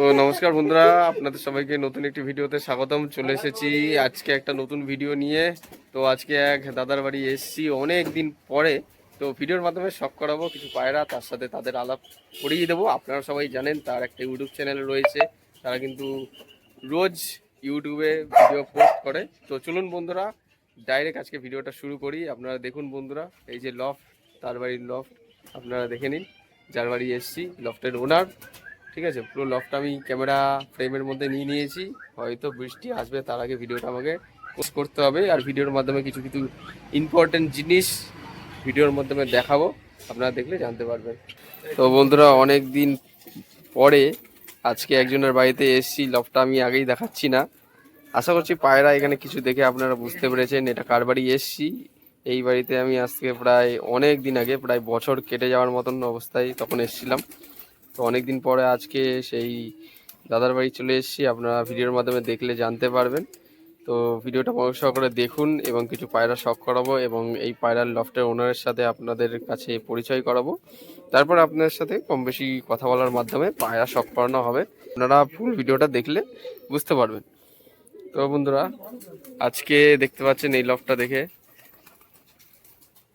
তো নমস্কার বন্ধুরা, আপনাদের সবাইকে নতুন একটি ভিডিওতে স্বাগতম। চলে এসেছি আজকে একটা নতুন ভিডিও নিয়ে। তো আজকে এক দাদার বাড়ি এসেছি অনেক দিন পরে। তো ভিডিওর মাধ্যমে শখ করাবো, কিছু পায়রা, তার সাথে তাদের আলাপ করিয়ে দেবো। আপনারা সবাই জানেন, তার একটা ইউটিউব চ্যানেল রয়েছে। তারা কিন্তু রোজ ইউটিউবে ভিডিও পোস্ট করে। তো চলুন বন্ধুরা ডাইরেক্ট আজকে ভিডিওটা শুরু করি। আপনারা দেখুন বন্ধুরা, এই যে লফট তার বাড়ির লফট আপনারা দেখে নিন। যার বাড়ি এসেছি লফটের ওনার ঠিক আছে, পুরো লফটা আমি ক্যামেরা ফ্রেমের মধ্যে নিয়ে নিয়েছি। হয়তো বৃষ্টি আসবে, তার আগে ভিডিওটা আমাকে পোস্ট করতে হবে। আর ভিডিওর মাধ্যমে কিছু কিছু ইম্পর্টেন্ট জিনিস ভিডিওর মাধ্যমে দেখাবো। আপনারা দেখলে জানতে পারবেন। তো বন্ধুরা অনেক দিন পরে আজকে একজনের বাড়িতে এসেছি। লফটা আমি আগেই দেখাচ্ছি না। আশা করছি পায়রা এখানে কিছু দেখে আপনারা বুঝতে পেরেছেন এটা কার বাড়ি এসেছি। এই বাড়িতে আমি আজকে প্রায় অনেক দিন আগে, প্রায় বছর কেটে যাওয়ার মতন অবস্থায় তখন এসেছিলাম। তো অনেক দিন পরে আজকে সেই দাদার বাড়ি চলে এসেছি। আপনারা ভিডিওর মাধ্যমে দেখলে জানতে পারবেন। তো ভিডিওটা মনোযোগ সহকারে দেখুন এবং কিছু পায়রা শখ করাবো এবং এই পায়রার লফটের ওনারের সাথে আপনাদের কাছে পরিচয় করাবো। তারপর আপনাদের সাথে কম বেশি কথা বলার মাধ্যমে পায়রা শখ করানো হবে। আপনারা ফুল ভিডিওটা দেখলে বুঝতে পারবেন। তো বন্ধুরা, আজকে দেখতে পাচ্ছেন এই লফটা দেখে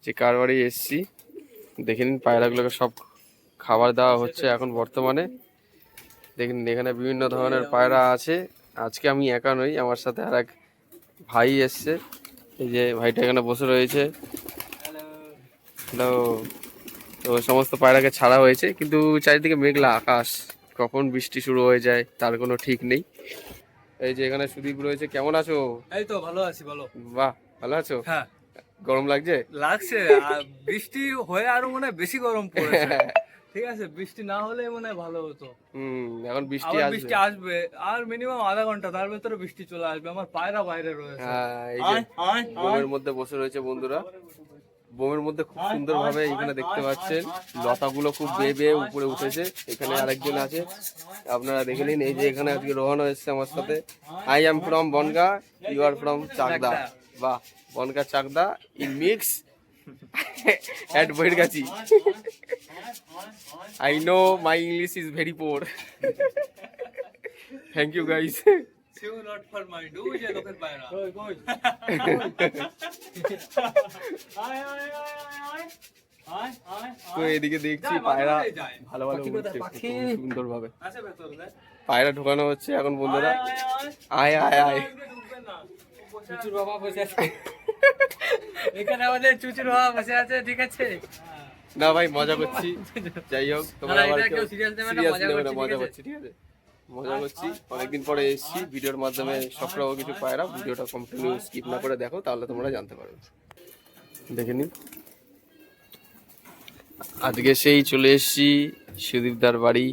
যে কার বাড়ি এসছি। দেখে নিন পায়রাগুলোকে সব খাবার দেওয়া হচ্ছে এখন বর্তমানে। দেখুন এখানে বিভিন্ন ধরনের পায়রা আছে। আজকে আমি একা নই আমার সাথে আর এক ভাই এসছে। এই যে ভাইটা এখানে বসে রয়েছে। হ্যালো তো সমস্ত পায়রাকে ছাড়া হয়েছে কিন্তু চারিদিকে মেঘলা আকাশ। কখন বৃষ্টি শুরু হয়ে যায় তার কোনো ঠিক নেই। এই যে এখানে সুদীপ রয়েছে কেমন আছো? এই তো ভালো আছি বলো। বাহ ভালো আছো? হ্যাঁ। গরম লাগছে? লাগছে বৃষ্টি হয়ে আরও মনে হয় বেশি গরম পড়েছে। ঠিক আছে বৃষ্টি না হলে মনে হয় ভালো হতো। হুম এখন বৃষ্টি আসবে। বৃষ্টি আসবে আর মিনিমাম আধা ঘণ্টা তার ভেতরে বৃষ্টি চলে আসবে আমার পায়রা বাইরে রয়েছে। হ্যাঁ এই যে বোমের মধ্যে বসে রয়েছে বন্ধুরা। বোমের মধ্যে খুব সুন্দর ভাবে এখানে দেখতে পাচ্ছেন লতাগুলো খুব বেয়ে বেয়ে উপরে উঠেছে। এখানে আরেকজন আছে আপনারা দেখে নিন এই যে এখানে আজকে রোহানো এসছে আমার সাথে। I am from Bongaon you are from Chakdah বাহ Bongaon Chakdah in mix at I know my English is very poor. Thank you guys. See you not for my do je to phir bayra. Go go. Hi hi hi hi hi. তো এদিকে দেখছি পায়রা ভালো ভালো উঠছে সুন্দর ভাবে পায়রা ঢোকানো হচ্ছে এখন বন্ধুরা আয় আয় আয় চুচুর বাবা বসে আছে এখানে আমাদের চুচুর বাবা বসে আছে ঠিক আছে হ্যাঁ না ভাই মজা করছি। যাই হোক তোমরা আবার কেউ serious নেবে না, মজা করছি, মজা ঠিক আছে? মজা করছি। অনেকদিন পরে এসেছি ভিডিওর মাধ্যমে সবটাও কিছু পায়রা ভিডিওটা কন্টিনিউ স্কিপ না করে দেখো তাহলে তোমরা জানতে পারবে দেখে নিন। আজকে সেই চলে এসেছি সুদীপদার বাড়ি।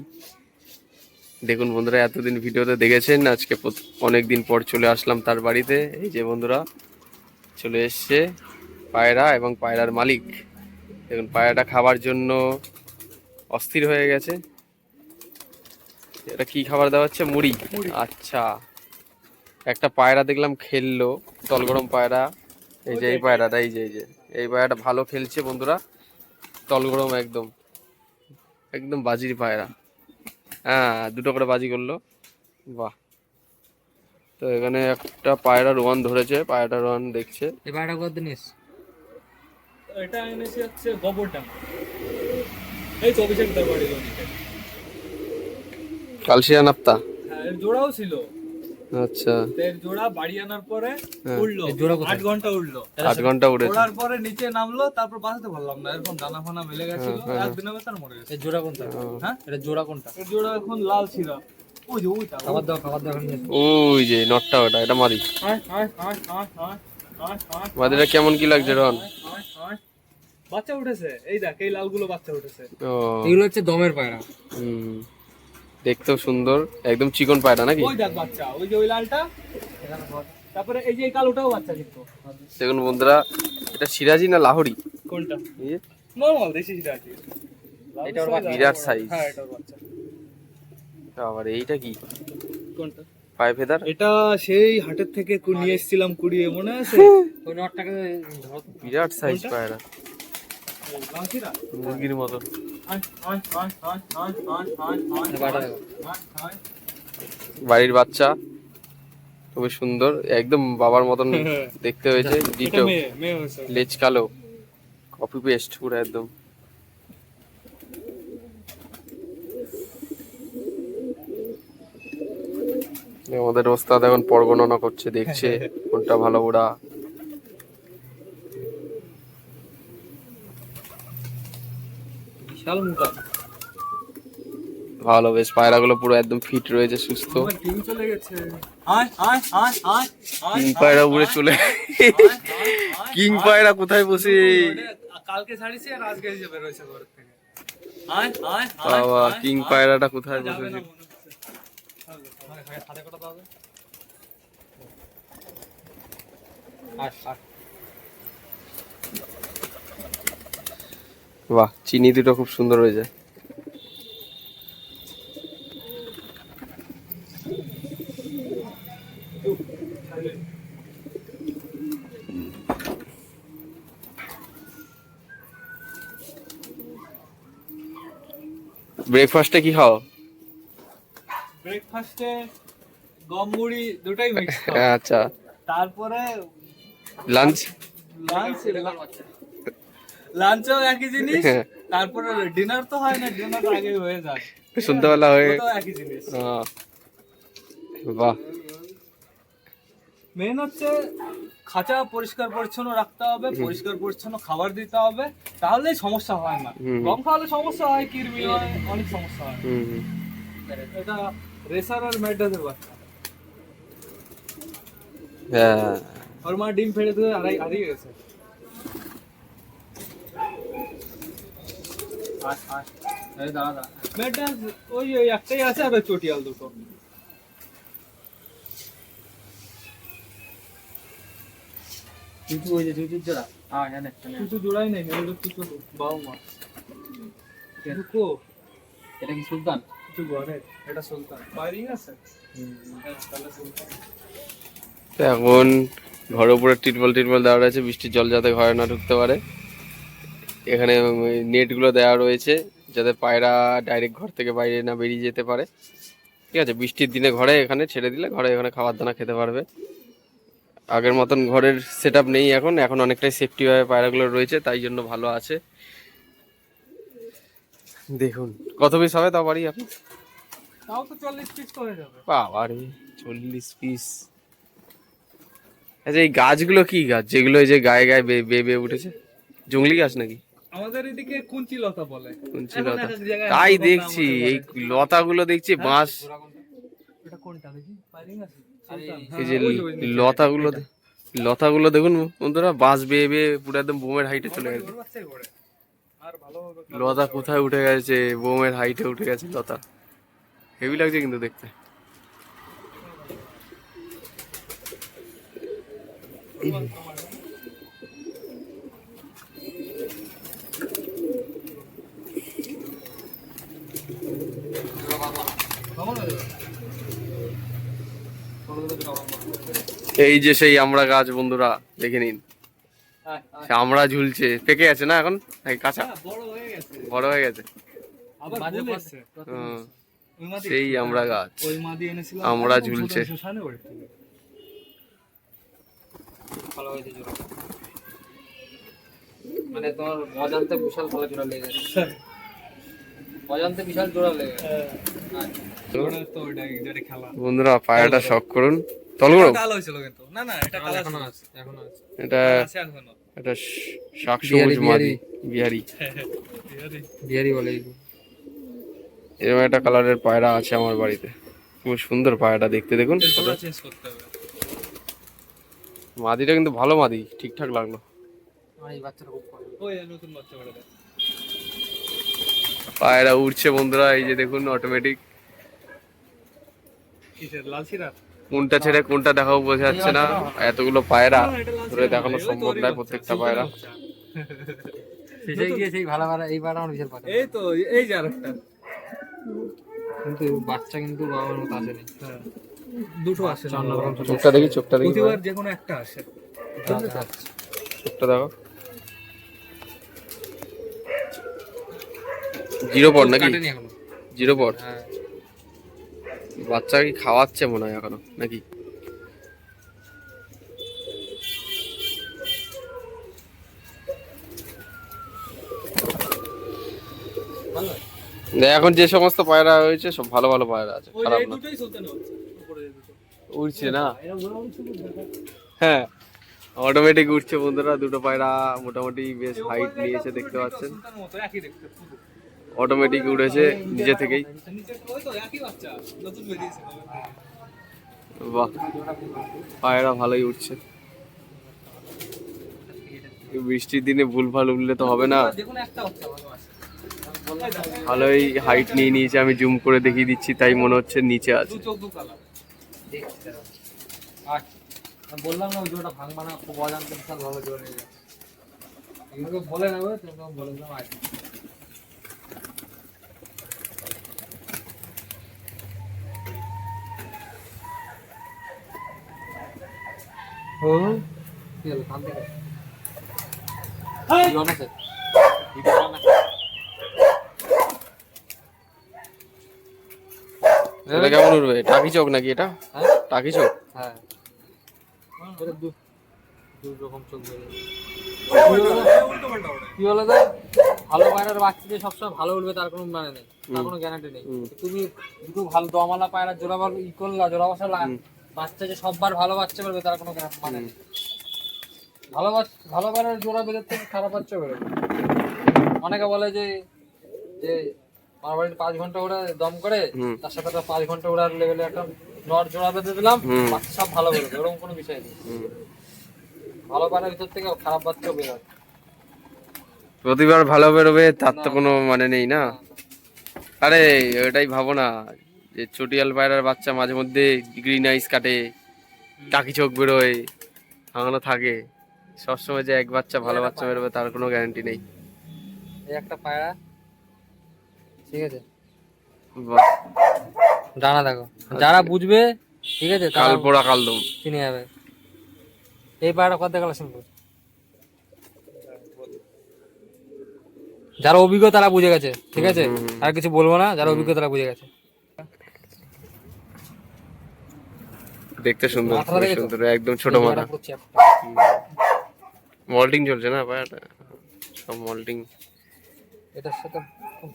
দেখুন বন্ধুরা এতদিন ভিডিওতে দেখেছেন আজকে অনেক দিন পর চলে আসলাম তার বাড়িতে। এই যে বন্ধুরা চলে এসছে পায়রা এবং পায়রার মালিক। দেখুন পায়রাটা খাবার জন্য অস্থির হয়ে গেছে। এটা কি খাবার দেওয়া হচ্ছে? মুড়ি। আচ্ছা। একটা পায়রা দেখলাম খেললো তলগরম পায়রা। এই যে এই পায়রাটা এই যে এই যে। এই পায়রাটা ভালো খেলছে বন্ধুরা। তলগরম একদম। একদম বাজির পায়রা। হ্যাঁ দুটো করে বাজি করল। বাহ। তো এখানে একটা পায়রা রোয়ান ধরেছে পায়রাটা রোয়ান দেখছে। এবারটা কত নিস এটা এনেছে হচ্ছে গোবরডাঙ্গা এই তো অভিষেক দার বাড়ি কালশিয়া নাপ্তা? হ্যাঁ এর জোড়াও ছিল। আচ্ছা। এর জোড়া বাড়ি আনার পরে হ্যাঁ। উড়লো। জোড়া আট ঘণ্টা উড়লো। আট ঘণ্টা উড়েছে। ওড়ার পরে নিচে নামলো তারপর বাঁচাতে পারলাম না। এরকম দানা ফানা মেলে গেছিল। হ্যাঁ, হ্যাঁ। মরে গেছে। জোড়া কোনটা? হ্যাঁ? এটা জোড়া কোনটা? এর জোড়া এখন লাল ছিল। ওই যে ওইটা। খাবার দাও খাবার দাও এখন নিয়ে এসো। ওই যে নটটা ওটা এটা মাদি। আয় আয় আয় আয় আয়। আয় কেমন কি লাগছে রন। বাচ্চা উঠেছে। এই দেখ এই লালগুলো বাচ্চা উঠেছে। ও। এগুলো হচ্ছে দমের পায়রা। হুম। দেখতেও সুন্দর একদম চিকন পায়রা নাকি? ওই দেখ বাচ্চা ওই যে ওই লালটা। তারপরে এই যে এই কালোটাও বাচ্চা কিন্তু। দেখুন বন্ধুরা এটা সিরাজি না লাহোরি? কোনটা? এই যে, নর্মাল দেশি আছে এটা ওর বাচ্চা। বিরাট সাইজ হ্যাঁ এটার বাচ্চা। আবার এইটা কি? কোনটা? পায়ে ভেদার? এটা সেই হাটের থেকে নিয়ে এসেছিলাম কুড়িয়ে মনে আছে? ওই নটটাকে বিরাট সাইজ পায়রা। মুরগির মতো। বাড়ির বাচ্চা। খুবই সুন্দর। একদম বাবার মতন দেখতে হয়েছে। ডিটো। লেজ কালো। কপি পেস্ট পুরো একদম। আমাদের ওস্তাদ এখন পর গণনা করছে দেখছে কোনটা ভালো ওরা। বিশাল মোটা। ভালো বেশ পায়রাগুলো পুরো একদম ফিট রয়েছে সুস্থ। চলে গেছে। কিং পায়রা উড়ে চলে কিং পায়রা কোথায় বসে? কালকে ছাড়িছি আর আজকে ঘর থেকে। কিং পায়রাটা কোথায় বসেছে? কটা বাহ চিনি দুটো খুব সুন্দর হয়েছে ব্রেকফাস্টে কি খাও? ব্রেকফাস্টে গম মুড়ি দুটাই মিক্স আচ্ছা। তারপরে লাঞ্চ লাঞ্চ লাঞ্চও একই জিনিস হ্যাঁ। তারপরে ডিনার তো হয় না ডিনার আগে হয়ে যায়। সন্ধ্যাবেলা হয়ে একই জিনিস। বাহ। মেন হচ্ছে খাঁচা পরিষ্কার পরিচ্ছন্ন রাখতে হবে পরিষ্কার পরিচ্ছন্ন খাবার দিতে হবে তাহলে সমস্যা হয় না। গম খাওয়ালে সমস্যা হয় কিরমি হয় অনেক সমস্যা হয়। এটা রেসার আর ম্যাডাসের বাচ্চা হ্যাঁ। ওর মা ডিম ফেলে দিয়ে আড়াই হারিয়ে গেছে। ওই ওই একটাই আছে আর চটিয়াল দুটো। চুচু ওই যে চুচুর জোড়া। হ্যাঁ কিছু জোড়াই নেই কিছু বাবু মা। দুটো। এটা কি সুলতান? কিছু ঘরে এটা সুলতান। ফায়ারিং আছে? হ্যাঁ, তাহলে সুলতান। তো এখন ঘরের উপরে টিটবল টিটবল দেওয়া রয়েছে বৃষ্টির জল যাতে ঘরে না ঢুকতে পারে। এখানে নেটগুলো দেওয়া রয়েছে যাতে পায়রা ডাইরেক্ট ঘর থেকে বাইরে না বেরিয়ে যেতে পারে। ঠিক আছে বৃষ্টির দিনে ঘরে এখানে ছেড়ে দিলে ঘরে এখানে খাবার দানা খেতে পারবে। আগের মতন ঘরের সেট নেই এখন এখন অনেকটাই সেফটিভাবে পায়রাগুলো রয়েছে তাই জন্য ভালো আছে। দেখুন কত পিস হবে তাও বাড়ি আপনি? তাও তো চল্লিশ পিস হয়ে যাবে। বাবারে চল্লিশ পিস আচ্ছা এই গাছগুলো কি গাছ? যেগুলো এই যে গায়ে গায়ে বেয়ে বে বে উঠেছে? জঙ্গলি গাছ নাকি? আমাদের এদিকে কুঞ্চি লতা বলে কুঞ্চি লতা তাই দেখছি এই লতাগুলো দেখছি বাঁশ। এটা কোনটা দেখি? ফায়ারিং আছে? আরে, সুলতান। এই যে হ্যাঁ। লতাগুলো লতাগুলো দেখুন বন্ধুরা বাঁশ বেয়ে বেয়ে পুরো একদম বোমের হাইটে চলে গেছে। লতা কোথায় উঠে গেছে? বোমের হাইটে উঠে গেছে লতা। হেভি লাগছে কিন্তু দেখতে কেমন হয়ে যাবে? এই যে সেই আমরা গাছ বন্ধুরা দেখে নিন। আয়, আয়। আমরা ঝুলছে। পেকে আছে না এখন? নাকি কাঁচা? হ্যাঁ, বড় হয়ে গেছে। হয়ে সেই আমরা গাছ। ওই মাদি এনেছিলাম আমরা ঝুলছে। ভালো হয়েছে জোড়া মানে তোমার অজান্তে বিশাল জোড়া লেগে গেছে। অজান্তে বিশাল জোড়া লেগে গেছে। আচ্ছা। ওইটাই, যেটা খেলা। বন্ধুরা পায়রাটা শখ করুন। তলগুলো কাল হয়েছিল কিন্তু। না, না, এটা কাল এখনও আছে এখনও আছে। এটা আছে এখনও। এটা শাক সবুজ মাদি বিহারি। বিহারি। বিহারি। বলে এরকম একটা কালারের পায়রা আছে আমার বাড়িতে। খুব সুন্দর পায়রাটা দেখতে দেখুন জোড়া change করতে হবে। মাদিটা কিন্তু ভালো মাদি ঠিকঠাক লাগল। পায়রা উঠছে বন্ধুরা এই যে দেখুন অটোমেটিক? কোনটা ছেড়ে কোনটা দেখাও বোঝা যাচ্ছে না। এতগুলো পায়রা লাল ধরে দেখানো সম্ভব নয় প্রত্যেকটা পায়রা। সেই ভালো এই পাড়া আমার বিশাল এই তো এই যে আরেকটা। কিন্তু বাচ্চা কিন্তু বাবার মতো আসেনি। হ্যাঁ। দুটো আসে। চোখটা দেখি চোখটা দেখি প্রতিবার যে কোনো একটা আসে। আচ্ছা, চোখটা দেখো। জিরো পর নাকি? জিরো পর হ্যাঁ। বাচ্চা কি খাওয়াচ্ছে মনে হয় এখনও নাকি? এখন যে সমস্ত পায়রা হয়েছে সব ভালো ভালো পায়রা আছে খারাপ না। উড়ছে না? হ্যাঁ অটোমেটিক উঠছে বন্ধুরা, দুটো পায়রা মোটামুটি বেশ হাইট নিয়েছে দেখতে পাচ্ছেন। অটোমেটিক উড়েছে নিজে থেকেই। বাহ, পায়রা ভালোই উঠছে বৃষ্টির দিনে ভুলভাল উঠলে তো হবে না। ভালোই হাইট নিয়ে নিয়েছে, আমি জুম করে দেখিয়ে দিচ্ছি, তাই মনে হচ্ছে নিচে আছে। দেখছি দাঁড়াও। আচ্ছা বললাম না ওই জোড়াটা ভাঙবা না খুব অজান্তে বিশাল ভালো জোড়া নিয়ে যাচ্ছে এগুলোকে বলে নেবে তোমাকে বলে দিলাম ও কি হলো কান থেকে কি এটা কেমন উঠবে টাকি চোখ নাকি এটা? হ্যাঁ? টাকি চোখ? হ্যাঁ। এটা দু দু রকম ওটা কি বলো তো? ভালো পায়রার বাচ্চা যে সবসময় ভালো উঠবে তার কোনো মানে নেই। তার কোনো গ্যারান্টি নেই। তুমি দুটো ভালো দমালা পায়রা জোড়া বার ই করলা জোড়া বসালা। বাচ্চা যে সববার ভালো বাচ্চা বেরোবে তার কোনো গ্যারান্টি মানে নেই। ভালো বাচ্চা ভালো পায়রার জোড়া থেকে খারাপ বাচ্চা বেরোবে। অনেকে বলে যে যে আমার বাড়িতে পাঁচ ঘণ্টা ওরা দম করে। তার সাথে একটা পাঁচ ঘণ্টা ওড়ার লেভেলে একটা নট জোড়া বেঁধে দিলাম বাচ্চা সব ভালো বেরোবে এরকম কোনো বিষয় নেই। ভালো পায়রার ভিতর থেকে খারাপ বাচ্চাও বেরোবে প্রতিবার ভালো বেরোবে তার তো কোনো মানে নেই না? আরে ওটাই ভাবো না যে চটিয়াল পায়রার বাচ্চা মাঝে মধ্যে গ্রিন আইস কাটে টাকি চোখ বেরোয় ভাঙানো থাকে। সবসময় যে এক বাচ্চা ভালো বাচ্চা বেরোবে তার কোনো গ্যারান্টি নেই। এই একটা পায়রা ঠিক আছে? বাহ, ডানা দেখো। যারা বুঝবে ঠিক আছে কাল পোড়া কালদম চিনে যাবে এই পায়রা কত কালেকশন করছে যারা অভিজ্ঞ তারা বুঝে গেছে ঠিক আছে? আর কিছু বলব না যারা অভিজ্ঞ তারা বুঝে গেছে। দেখতে সুন্দর? সুন্দর একদম ছোট মাথা। চ্যাপ্টা। মল্টিং চলছে না পায়রাটা সব মল্টিং। এটার সাথে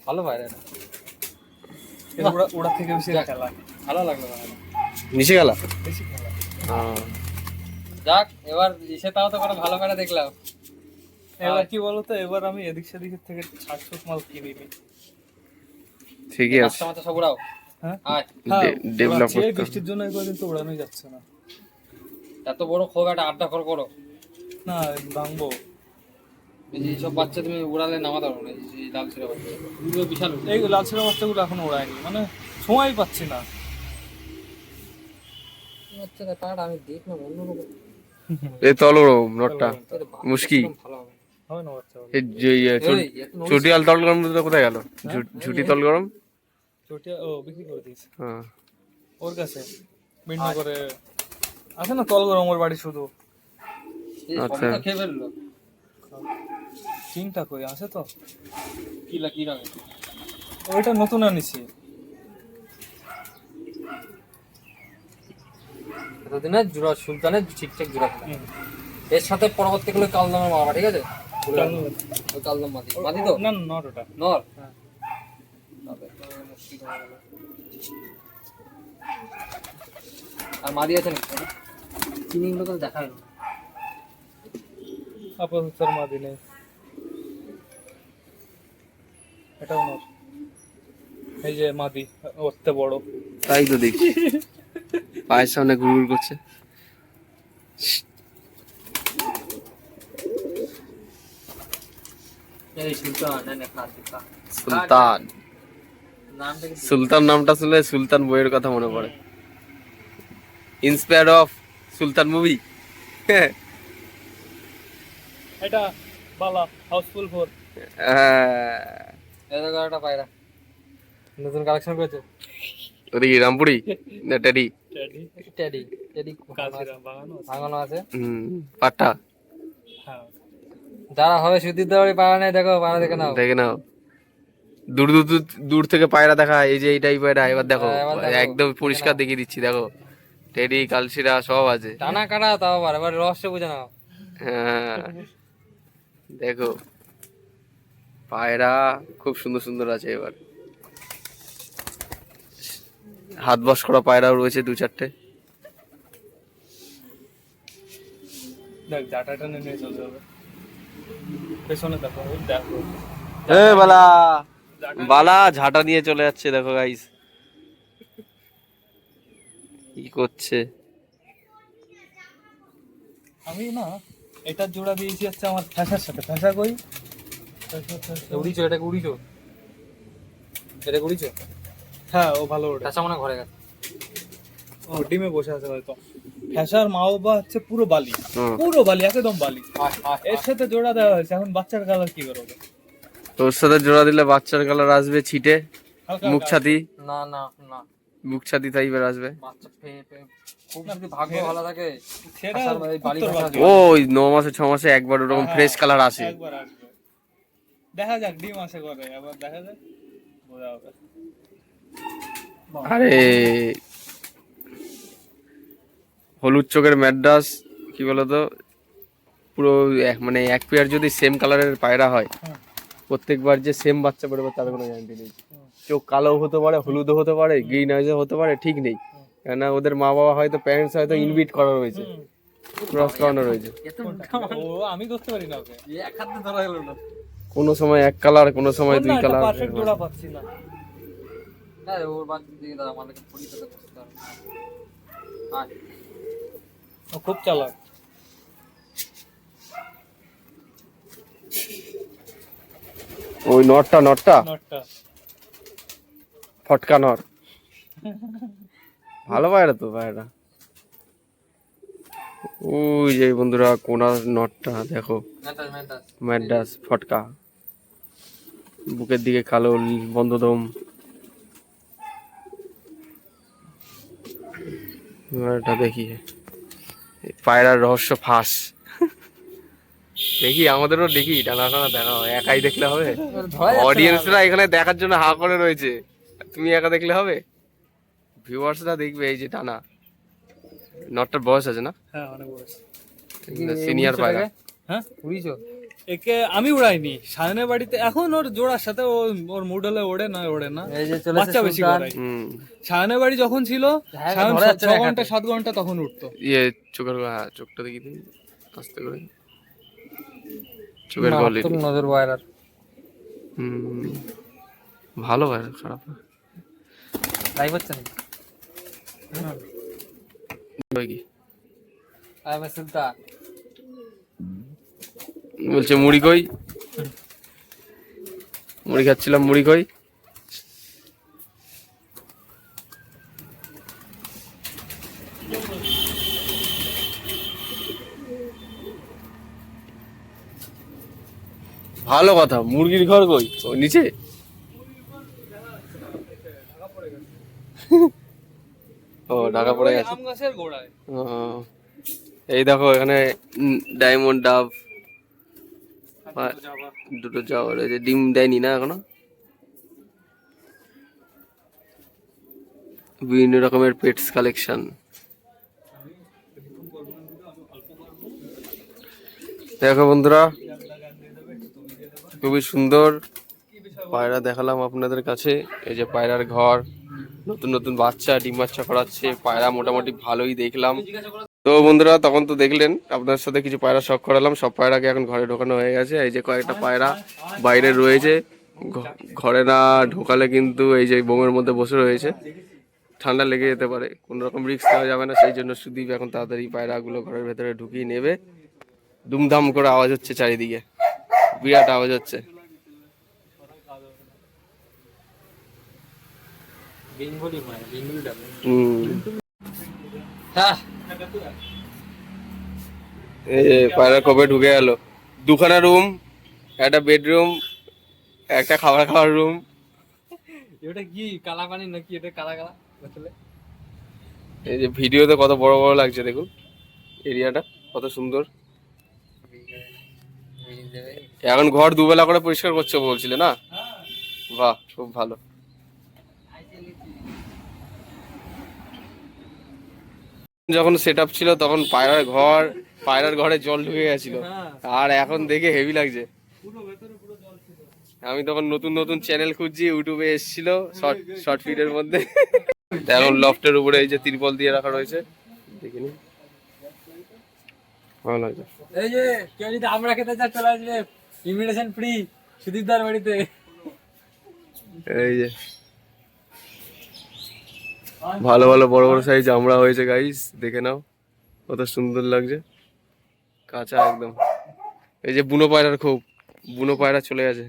ভালো পায়রা এটা। এটা ওরা ওরা থেকে বেশি খেলা। ভালো লাগল। নিচে গেল বেশি খেলা? যাক এবার এসে তাও তো কোনো ভালো পায়রা দেখলাম। এবার কি বলতো এবার আমি এদিক সেদিকের থেকে ছাড় সুট মাল কিনিনি ঠিকই আছে। কাস্টমার সব উড়াও। হ্যাঁ? হ্যাঁ ডেভেলপ ওড়াচ্ছি। এই করতে বৃষ্টির জন্য কদিন তো ওড়ানোই যাচ্ছে না। এত বড় একটা আড্ডা কর করো। না ভাঙবো। সব বাচ্চা তুমি উড়ালে নামাতে পারো না এই লাল ছিল বাচ্চা এগুলো বিশাল এই লাল ছেঁড়া বাচ্চাগুলো এখন ওড়ায়নি মানে সময় পাচ্ছি না। হচ্ছে পাড়া আমি দেখ অন্য লোক এই তলরম নটটা মুশকি হবে? না বাচ্চা এই যে চু- এই, এত নোংরা- চটিয়াল তল গরম কোথায় গেল? ঝু- ঝুটি তল গরম? ও বিক্রি করে দিয়েছে। হ্যাঁ। ওর কাছে ভিন্ন করে আছে না তল গরম ওর বাড়ি শুধু? আচ্ছা। খেয়ে ফেলল? চিনটা কই আছে তো? কি লা কি রঙে ওইটা নতুন আনিছি। এতদিনে জোড়া সুলতানের ঠিকঠাক জোড়া এর সাথে পরবর্তীকালে কালদমের মামা ঠিক আছে? কালদম। মাদি। মাদি তো? না না নট ওটা। নর? হ্যাঁ। আর মাদি আছে নাকি? চিনি তো দেখায় না। আপাতত তোর মাদি নেই। এটাও নট এই যে মাদি ওরতে বড়। তাই তো দেখছি। পায়ের সামনে ঘুরঘুর করছে। সুলতান সুলতান। নামটা শুনলে সুলতান বইয়ের কথা মনে পড়ে। ইন্সপায়ার অফ সুলতান মুভি এটা বালা হাউসফুল ফোর দেখো একটা পায়রা। নতুন কালেকশন করেছে? রামপুরি না টেডি? টেডি। টেডি আছে। ভাঙানো আছে। হুম পাট্টা? হ্যাঁ। যারা হবে সুদীপ দেওয়ারি পাড়া নেই দেখো পাড়া দেখে নাও। দেখে নাও। দূর দূর দূর- দূর থেকে পায়রা দেখা এই যে এই টাইপের এবার দেখো হ্যাঁ, এবার দেখো। একদম পরিষ্কার দেখিয়ে দিচ্ছি দেখো। টেডি কালশিরা সব আছে। টানা কাটা তাও আবার এবার রহস্য বুঝে নাও। হ্যাঁ দেখো। পায়রা খুব সুন্দর সুন্দর আছে এবার। হাত বস করা পায়রাও রয়েছে দু চারটে। দেখ ডাটাটা নিয়ে চলে যাবে পেছনে দেখো দেখো। এ বালা বালা ঝাঁটা নিয়ে চলে যাচ্ছে দেখো গাইস কি করছে? আমি না এটা জোড়া দিয়েছি হচ্ছে আমার ফ্যাসার সাথে। ফ্যাসা কই। উড়িছো এটাকে উড়িছো এটাকে উড়িছো হ্যাঁ ও ভালো তাছাড়া মনে ঘরে গেছে। ও ডিমে বসে আছে হয়তো। ফ্যাসার মা বাবা হচ্ছে পুরো বালি। পুরো বালি একদম বালি। এর সাথে জোড়া দেওয়া হয়েছে। এখন বাচ্চার কালার কি করবে তোর সাথে জোড়া দিলে বাচ্চার কালার আসবে ছিটে। মুখ ছাতি না না না। মুখ ছাতি টাইপের আসবে। ওই ন মাসে ছ মাসে একবার ওরকম হ্যাঁ, ফ্রেশ কালার আসে। একবার আসবে। দেখা যাক ডিম আসে করে আবার দেখা যাক বোঝা হবে। আরে হলুদ চোখের ম্যাড্রাস কি বলতো? পুরো এক- মানে এক পেয়ার যদি সেম কালারের পায়রা হয় প্রত্যেকবার যে সেম বাচ্চা বেরোবে তার কোনো গ্যারান্টি নেই। চোখ কালো হতে পারে হলুদও হতে পারে গ্রিন আইজও হতে পারে ঠিক নেই। কেননা ওদের মা বাবা হয়তো প্যারেন্টস হয়তো ইনভিট করা রয়েছে। ক্রস করানো রয়েছে। ও আমি করতে পারি না ওকে। এক হাতে ধরা গেল না। কোনো সময় এক কালার কোনো সময় দুই কালার। পারফেক্ট জোড়া পাচ্ছি না। না ওর বাচ্চা দিকে দাঁড়া আমাদেরকে পরিতে করতে হবে। ও খুব চালাক। ওই নটটা নটটা? নটটা। ফটকা নর ভালো পায়রা তো পায়রা। ওই যে বন্ধুরা কোনার নটটা দেখো। ম্যাডাস ফটকা। বুকের দিকে কালো ল- বন্ধ দম এটা দেখি। পায়রার রহস্য ফাঁস। দেখি আমাদেরও দেখি টানা টানা দেখা হয়। একাই দেখলে হবে? অডিয়েন্সরা এখানে দেখার জন্য হা করে রয়েছে। তুমি একা দেখলে হবে? ভিউয়ার্সরা দেখবে এই যে টানা। নটটার বয়স আছে না? হ্যাঁ অনেক বড় সিনিয়র পায়রা? হ্যাঁ উড়িছো একে আমি উড়াইনি। সায়নের বাড়িতে এখন ওর জোড়ার সাথে ও ওর মুড হলে ওড়ে না। ওড়ে না বাচ্চা বেশি সায়নের বাড়ি যখন ছিল হ্যাঁ, সায়ন ছ ঘণ্টা সাত ঘণ্টা তখন উঠতো। ইয়ে চোখের হ্যাঁ চোখটা দেখি দিন আস্তে করে। চোখের কোয়ালিটি নজর বাইরার ভালো ভাই খারাপ না। লাইভ হচ্ছে না কি? I am Sultan. বলছে মুড়ি কই মুড়ি খাচ্ছিলাম মুড়ি কই ভালো কথা মুরগির ঘর কই? ও নিচে? ও ঢাকা পড়ে গেছে। এই দেখো এখানে ডায়মন্ড ডাব। দুটো যাওয়া রয়েছে। ডিম দেয়নি না এখনও? বিভিন্ন রকমের পেটস কালেকশন দেখো বন্ধুরা, খুবই সুন্দর। পায়রা দেখালাম আপনাদের কাছে। এই যে পায়রার ঘর, নতুন নতুন বাচ্চা, ডিম বাচ্চা করাচ্ছে। পায়রা মোটামুটি ভালোই দেখলাম। তো বন্ধুরা তখন তো দেখলেন আপনার সাথে কিছু পায়রা শখ করালাম। সব পায়রাকে এখন ঘরে ঢোকানো হয়ে গেছে। এই যে কয়েকটা পায়রা বাইরে রয়েছে। ঘরে না ঢোকালে কিন্তু এই যে বোমের মধ্যে বসে রয়েছে। ঠান্ডা লেগে যেতে পারে। কোনো রকম রিস্ক নেওয়া যাবে না। সেই জন্য সুদীপ এখন তাড়াতাড়ি পায়রাগুলো ঘরের ভেতরে ঢুকিয়ে নেবে। দুমধাম করে আওয়াজ হচ্ছে চারিদিকে। বিরাট আওয়াজ হচ্ছে। হুম। হ্যাঁ পায়রা কবে ঢুকে গেল? দুখানা রুম একটা বেডরুম একটা খাবার খাওয়ার রুম এটা কি কালা পানি নাকি? এটা কালা কালা? আসলে। এই যে ভিডিওতে কত বড় বড় লাগছে দেখুন। এরিয়াটা কত সুন্দর। এখন ঘর দুবেলা করে পরিষ্কার করছে বলছিলে না? বাহ খুব ভালো। যখন সেট ছিল তখন পায়রার ঘর পায়রার ঘরে জল ঢুকে গেছিল। হ্যাঁ। আর এখন দেখে হেভি লাগছে। আমি তখন নতুন নতুন চ্যানেল খুঁজছি ইউটিউবে এসেছিল শর্ট শর্ট ফিডের মধ্যে। এখন লফটের উপরে এই যে তিরপল দিয়ে রাখা রয়েছে। দেখিনি ভালো লাগছে। এই যে কেউ যদি আমরা খেতে চায় চলে আসবে। ইনভিটেশন ফ্রি সুদীপদার বাড়িতে। এই যে। ভালো ভালো বড় বড় সাইজ আমরা হয়েছে গাইস দেখে নাও, কত সুন্দর লাগছে। কাঁচা একদম। এই যে বুনো পায়রার খুব বুনো পায়রা চলে গেছে।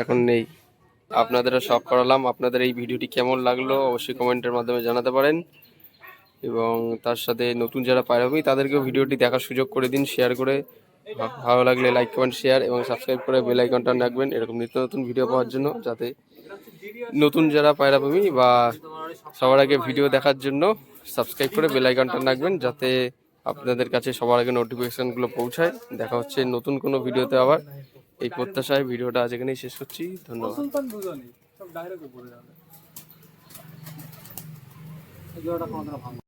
এখন নেই। আপনাদেরও শখ করালাম। আপনাদের এই ভিডিওটি কেমন লাগল অবশ্যই কমেন্টের মাধ্যমে জানাতে পারেন। এবং তার সাথে নতুন যারা পায়রাবি তাদেরকেও ভিডিওটি দেখার সুযোগ করে দিন শেয়ার করে। ভালো লাগলে লাইক কমেন্ট শেয়ার এবং সাবস্ক্রাইব করে বেল আইকনটা রাখবেন। এরকম নিত্য নতুন ভিডিও পাওয়ার জন্য, যাতে নতুন যারা পায়রাপ্রেমী বা সবার আগে ভিডিও দেখার জন্য সাবস্ক্রাইব করে বেল আইকনটা রাখবেন যাতে আপনাদের কাছে সবার আগে নোটিফিকেশনগুলো পৌঁছায়। দেখা হচ্ছে নতুন কোনো ভিডিওতে আবার। এই প্রত্যাশায় ভিডিওটা আজ এখানেই শেষ করছি। ধন্যবাদ।